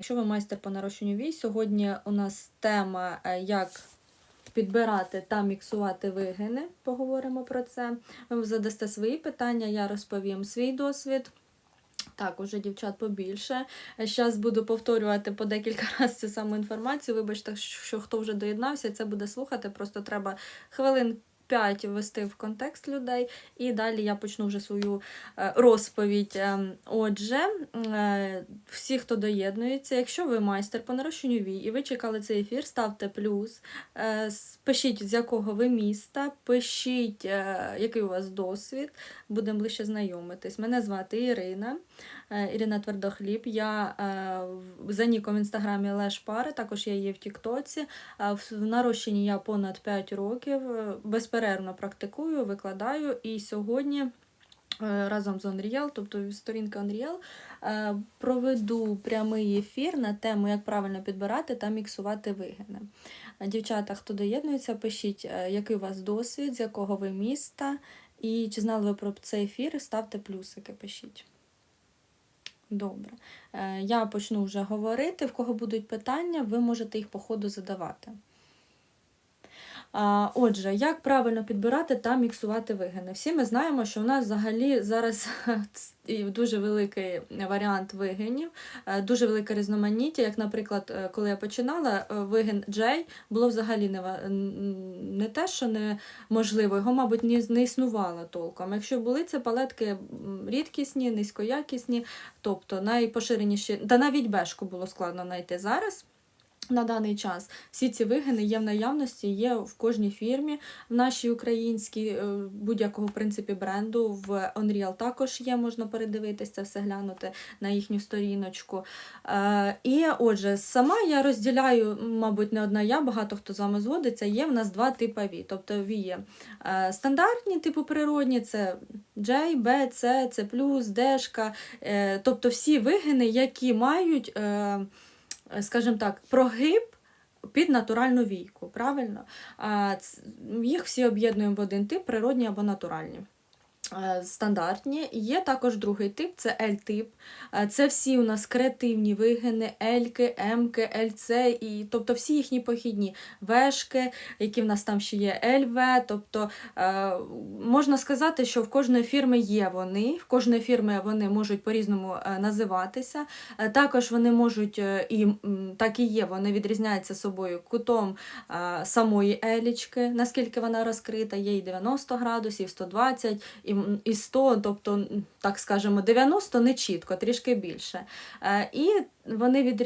Якщо ви майстер по нарощенню вій, сьогодні у нас тема, е, як підбирати та міксувати вигини. Поговоримо про це. Ви задасте свої питання, я розповім свій досвід. Так, уже дівчат побільше. Зараз буду повторювати по декілька разів цю саму інформацію. Вибачте, що хто вже доєднався, це буде слухати. Просто треба хвилин 5 ввести в контекст людей, і далі я почну вже свою е, розповідь. Ем, Отже, е, всі, хто доєднується, якщо ви майстер по нарощенню вій і ви чекали цей ефір, ставте плюс, Е, пишіть, з якого ви міста, пишіть, який у вас досвід, будемо ближче знайомитись. Мене звати Ірина. Ірина Твердохліб. Я за ніком в інстаграмі Леш Пари, також я є в Тіктоці. В нарощенні я понад 5 років. е, Безперервно практикую, викладаю. І сьогодні е, разом з Unreal, тобто сторінка Unreal, е, проведу прямий ефір на тему, як правильно підбирати та міксувати вигини. Дівчата, хто доєднується, пишіть, е, який у вас досвід, з якого ви міста, і чи знали ви про цей ефір, ставте плюсики, пишіть. Добре. Я почну вже говорити. В кого будуть питання, ви можете їх по ходу задавати. Отже, як правильно підбирати та міксувати вигини? Всі ми знаємо, що у нас взагалі зараз дуже великий варіант вигинів, е, дуже велике різноманіття. Як, наприклад, е, коли я починала, е, вигин Джей було взагалі не, не те, що неможливо, його, мабуть, не, не існувало толком. Якщо були це палетки рідкісні, низькоякісні, тобто найпоширеніші, та навіть бешку було складно знайти зараз. На даний час всі ці вигини є в наявності, є в кожній фірмі, в нашій українській е, будь-якого принципі бренду. В Unreal також є, можна передивитися, все глянути на їхню сторіночку. Е, І отже, сама я розділяю, мабуть, не одна я, багато хто з вами згодиться. Є в нас два типи вій. Тобто ві є е, стандартні, типу природні, це J, B, C, C+. Е, Тобто всі вигини, які мають. Е, скажімо так, прогиб під натуральну війку. Правильно? Їх всі об'єднуємо в один тип, природні або натуральні. Е, Стандартні. Є також другий тип, це L-тип. Е, Це всі у нас креативні вигини, L-ки, М-ки, LC, і, тобто всі їхні похідні вешки, які в нас там ще є LV. Тобто е, можна сказати, що в кожної фірми є вони, в кожної фірми вони можуть по-різному називатися. Також вони можуть, і так і є, вони відрізняються собою кутом самої елічки, наскільки вона розкрита, є і 90 градусів, 120 і, і 100, тобто, так скажемо, 90 не чітко, трішки більше. Е, І вони відрізняються.